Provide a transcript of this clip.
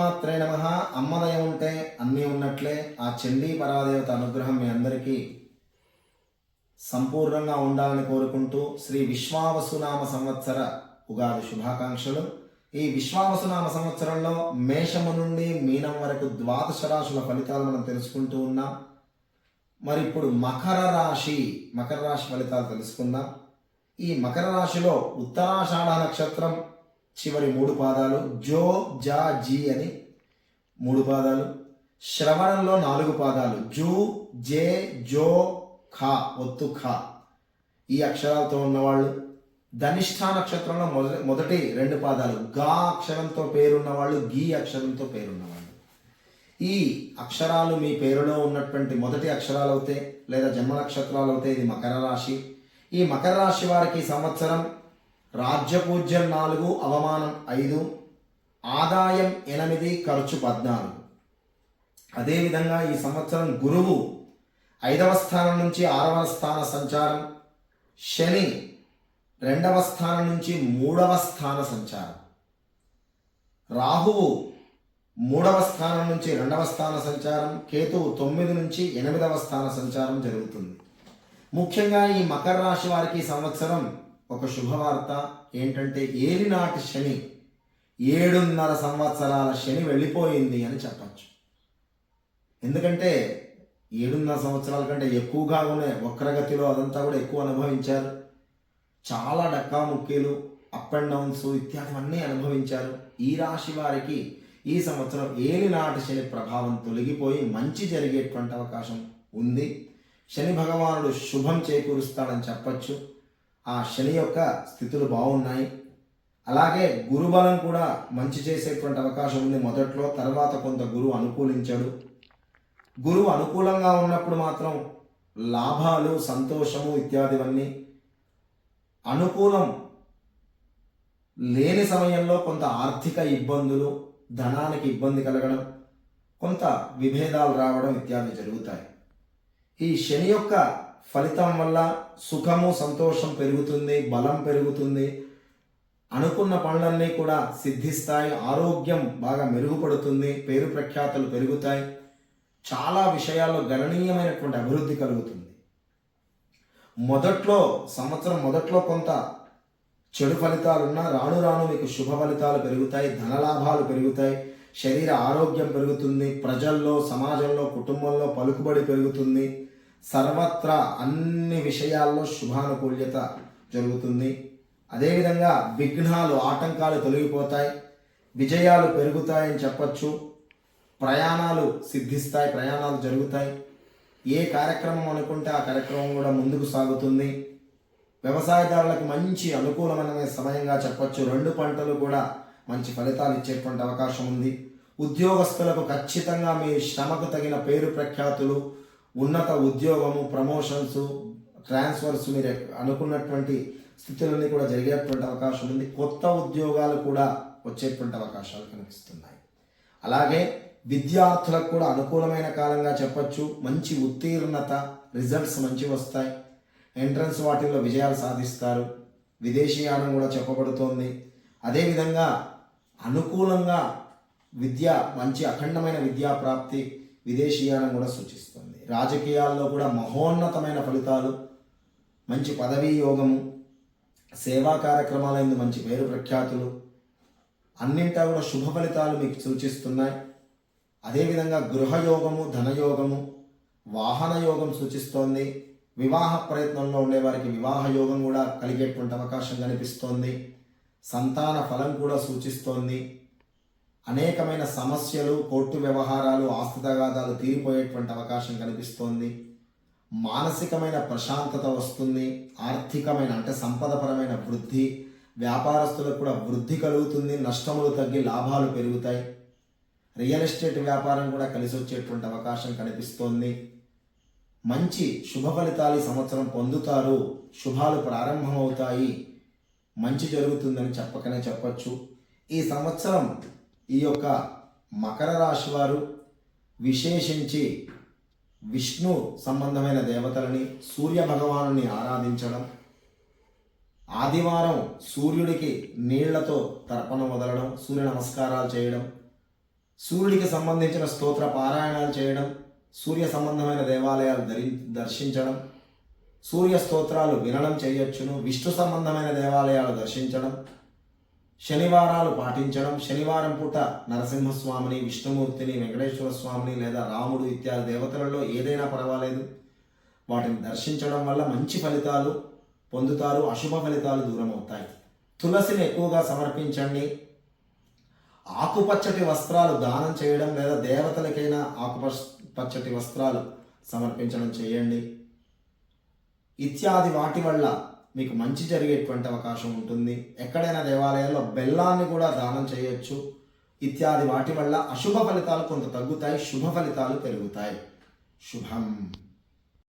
మాత్రే నమ. అమ్మదయం ఉంటే అన్నీ ఉన్నట్లే. ఆ చండీ పరాదేవత అనుగ్రహం మీ అందరికీ సంపూర్ణంగా ఉండాలని కోరుకుంటూ శ్రీ విశ్వావసునామ సంవత్సర ఉగాది శుభాకాంక్షలు. ఈ విశ్వావసునామ సంవత్సరంలో మేషము నుండి మీనం వరకు ద్వాదశ రాశుల ఫలితాలు మనం తెలుసుకుంటూ ఉన్నాం. మరి ఇప్పుడు మకర రాశి మకర రాశి ఫలితాలు తెలుసుకుందాం. ఈ మకర రాశిలో ఉత్తరాషాఢ నక్షత్రం చివరి మూడు పాదాలు జో జా జీ అని మూడు పాదాలు. శ్రవణంలో నాలుగు పాదాలు జూ జే జో ఖా ఒత్తు ఖా. ఈ అక్షరాలతో ఉన్నవాళ్ళు. ధనిష్ఠా నక్షత్రంలో మొదటి మొదటి రెండు పాదాలు గా అక్షరంతో పేరున్నవాళ్ళు గీ అక్షరంతో పేరున్నవాళ్ళు. ఈ అక్షరాలు మీ పేరులో ఉన్నటువంటి మొదటి అక్షరాలు అవుతాయి లేదా జన్మ నక్షత్రాలు అవుతాయి ఇది మకర రాశి. ఈ మకర రాశి వారికి సంవత్సరం రాజ్యపూజ్యం నాలుగు అవమానం ఐదు ఆదాయం ఎనిమిది ఖర్చు పద్నాలుగు. అదేవిధంగా ఈ సంవత్సరం గురువు ఐదవ స్థానం నుంచి ఆరవ స్థాన సంచారం శని రెండవ స్థానం నుంచి మూడవ స్థాన సంచారం. రాహువు మూడవ స్థానం నుంచి రెండవ స్థాన సంచారం కేతువు తొమ్మిది నుంచి ఎనిమిదవ స్థాన సంచారం జరుగుతుంది. ముఖ్యంగా ఈ మకర రాశి వారికి సంవత్సరం ఒక శుభవార్త ఏంటంటే ఏలినాటి శని ఏడున్నర సంవత్సరాల శని వెళ్ళిపోయింది అని చెప్పచ్చు. ఎందుకంటే ఏడున్నర సంవత్సరాల కంటే ఎక్కువగా ఉన్నాయి వక్రగతిలో అదంతా కూడా ఎక్కువ అనుభవించారు. చాలా డక్కా ముక్కీలు అప్ అండ్ డౌన్స్ ఇత్యాదివన్నీ అనుభవించారు. ఈ రాశి వారికి ఈ సంవత్సరం ఏలినాటి శని ప్రభావం తొలగిపోయి మంచి జరిగేటువంటి అవకాశం ఉంది. శని భగవానుడు శుభం చేకూరుస్తాడని చెప్పచ్చు. ఆ శని యొక్క స్థితులు బాగున్నాయి. అలాగే గురుబలం కూడా మంచి చేసేటువంటి అవకాశం ఉంది మొదట్లో తర్వాత కొంత గురువు అనుకూలించాడు. గురువు అనుకూలంగా ఉన్నప్పుడు మాత్రం లాభాలు సంతోషము ఇత్యాదివన్నీ అనుకూలం లేని సమయంలో కొంత ఆర్థిక ఇబ్బందులు ధనానికి ఇబ్బంది కలగడం కొంత విభేదాలు రావడం ఇత్యాది జరుగుతాయి. ఈ శని యొక్క ఫలితం వల్ల సుఖము సంతోషం పెరుగుతుంది బలం పెరుగుతుంది. అనుకున్న పనులన్నీ కూడా సిద్ధిస్తాయి ఆరోగ్యం బాగా మెరుగుపడుతుంది పేరు ప్రఖ్యాతలు పెరుగుతాయి. చాలా విషయాల్లో గణనీయమైనటువంటి అభివృద్ధి కలుగుతుంది. మొదట్లో సంవత్సరం మొదట్లో కొంత చెడు ఫలితాలున్నా రాను రాను మీకు శుభ ఫలితాలు పెరుగుతాయి ధనలాభాలు పెరుగుతాయి శరీర ఆరోగ్యం పెరుగుతుంది ప్రజల్లో సమాజంలో కుటుంబంలో పలుకుబడి పెరుగుతుంది. సర్వత్రా అన్ని విషయాల్లో శుభానుకూల్యత జరుగుతుంది. అదేవిధంగా విఘ్నాలు ఆటంకాలు తొలగిపోతాయి. విజయాలు పెరుగుతాయని చెప్పచ్చు. ప్రయాణాలు సిద్ధిస్తాయి ప్రయాణాలు జరుగుతాయి. ఏ కార్యక్రమం అనుకుంటే ఆ కార్యక్రమం కూడా ముందుకు సాగుతుంది. వ్యవసాయదారులకు మంచి అనుకూలమైన సమయంగా చెప్పచ్చు. రెండు పంటలు కూడా మంచి ఫలితాలు ఇచ్చేటువంటి అవకాశం ఉంది. ఉద్యోగస్తులకు ఖచ్చితంగా మీ శ్రమకు తగిన పేరు ప్రఖ్యాతులు ఉన్నత ఉద్యోగము ప్రమోషన్స్ ట్రాన్స్ఫర్స్ మీరు అనుకున్నటువంటి స్థితులన్నీ కూడా జరిగేటువంటి అవకాశం ఉంది. కొత్త ఉద్యోగాలు కూడా వచ్చేటువంటి అవకాశాలు కనిపిస్తున్నాయి. అలాగే విద్యార్థులకు కూడా అనుకూలమైన కాలంగా చెప్పచ్చు. మంచి ఉత్తీర్ణత రిజల్ట్స్ మంచి వస్తాయి. ఎంట్రన్స్ వాటిల్లో విజయాలు సాధిస్తారు. విదేశీయానం కూడా చెప్పబడుతోంది. అదేవిధంగా అనుకూలంగా విద్య మంచి అఖండమైన విద్యా ప్రాప్తి విదేశీయానం కూడా సూచిస్తుంది. రాజకీయాల్లో కూడా మహోన్నతమైన ఫలితాలు మంచి పదవీ యోగము సేవా కార్యక్రమాలైంది మంచి పేరు ప్రఖ్యాతులు అన్నింటా కూడా శుభ ఫలితాలు మీకు సూచిస్తున్నాయి. అదేవిధంగా గృహయోగము ధనయోగము వాహన యోగం సూచిస్తోంది. వివాహ ప్రయత్నంలో ఉండేవారికి వివాహ యోగం కూడా కలిగేటువంటి అవకాశం కనిపిస్తోంది. సంతాన ఫలం కూడా సూచిస్తోంది. అనేకమైన సమస్యలు కోర్టు వ్యవహారాలు ఆస్తి తగాదాలు తీరిపోయేటువంటి అవకాశం కనిపిస్తోంది. మానసికమైన ప్రశాంతత వస్తుంది. ఆర్థికమైన అంటే సంపదపరమైన వృద్ధి వ్యాపారస్తులకు కూడా వృద్ధి కలుగుతుంది నష్టములు తగ్గి లాభాలు పెరుగుతాయి. రియల్ ఎస్టేట్ వ్యాపారం కూడా కలిసి వచ్చేటువంటి అవకాశం కనిపిస్తోంది. మంచి శుభ ఫలితాలు ఈ సంవత్సరం పొందుతారు. శుభాలు ప్రారంభమవుతాయి. మంచి జరుగుతుందని చెప్పకనే చెప్పచ్చు. ఈ సంవత్సరం ఈ యొక్క మకర రాశి వారు విశేషించి విష్ణు సంబంధమైన దేవతలని సూర్య భగవానుని ఆరాధించడం ఆదివారం సూర్యుడికి నీళ్ళతో తర్పణం వదలడం సూర్య నమస్కారాలు చేయడం సూర్యుడికి సంబంధించిన స్తోత్ర పారాయణాలు చేయడం సూర్య సంబంధమైన దేవాలయాలు దరి దర్శించడం సూర్య స్తోత్రాలు వినడం చేయొచ్చును విష్ణు సంబంధమైన దేవాలయాలు దర్శించడం శనివారాలు పాటించడం శనివారం పూట నరసింహస్వామిని విష్ణుమూర్తిని వెంకటేశ్వర స్వామిని లేదా రాముడు ఇత్యాది దేవతలలో ఏదైనా పర్వాలేదు. వాటిని దర్శించడం వల్ల మంచి ఫలితాలు పొందుతారు అశుభ ఫలితాలు దూరం అవుతాయి తులసిని ఎక్కువగా సమర్పించండి. ఆకుపచ్చటి వస్త్రాలు దానం చేయడం లేదా దేవతలకైనా ఆకుపచ్చ పచ్చటి వస్త్రాలు సమర్పించడం చేయండి. ఇత్యాది వాటి వల్ల మీకు మంచి జరిగేటువంటి అవకాశం ఉంటుంది. ఎక్కడైనా దేవాలయాల్లో బెల్లాన్ని కూడా దానం చేయొచ్చు. ఇత్యాది వాటి వల్ల అశుభ ఫలితాలు కొంత తగ్గుతాయి శుభ ఫలితాలు పెరుగుతాయి. శుభం.